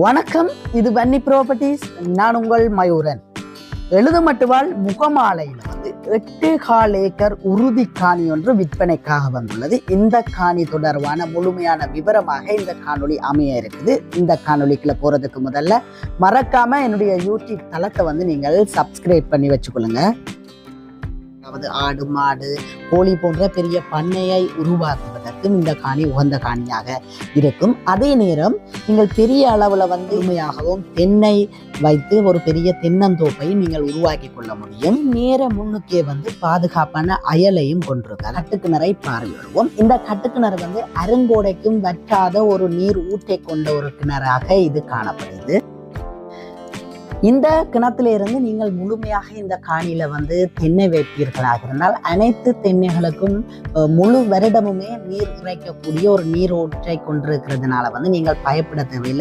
வணக்கம் இது வன்னி ப்ராப்பர்ட்டிஸ் நான் உங்கள் மயூரன். எழுதுமட்டுவாள் முகமாலையில் வந்து எட்டு கால் ஏக்கர் உறுதி காணி ஒன்று விற்பனைக்காக வந்துள்ளது. இந்த காணி தொடர்பான முழுமையான விவரமாக இந்த காணொளி அமைய இருக்குது. இந்த காணொலிக்குள்ள போறதுக்கு முதல்ல மறக்காம என்னுடைய யூடியூப் தளத்தை வந்து நீங்கள் சப்ஸ்கிரைப் பண்ணி வச்சுக்கொள்ளுங்க. அதாவது ஆடு மாடு கோழி போன்ற பெரிய பண்ணையை உருவாக்குவதற்கும் இந்த காணி உகந்த காணியாக இருக்கும். அதே நேரம் நீங்கள் பெரிய அளவில் வந்து உண்மையாகவும் தென்னை வைத்து ஒரு பெரிய தென்னந்தோப்பை நீங்கள் உருவாக்கி கொள்ள முடியும். நேர முன்னுக்கே வந்து பாதுகாப்பான அயலையும் கொண்டிருக்க கட்டுக்கிணறை பார்வையிடுவோம். இந்த கட்டுக்கிணறு வந்து அருங்கோடைக்கும் வற்றாத ஒரு நீர் ஊற்றை கொண்ட ஒரு கிணறாக இது காணப்படுது. இந்த கிணத்திலிருந்து நீங்கள் முழுமையாக இந்த காணியில வந்து தென்னை வைப்பீர்களாக இருந்தால் அனைத்து தென்னைகளுக்கும் முழு வருடமுமே நீர் இறைக்கக்கூடிய ஒரு நீர் ஊற்றை கொண்டிருக்கிறதுனால வந்து நீங்கள் பயப்பட தேவையில்லை.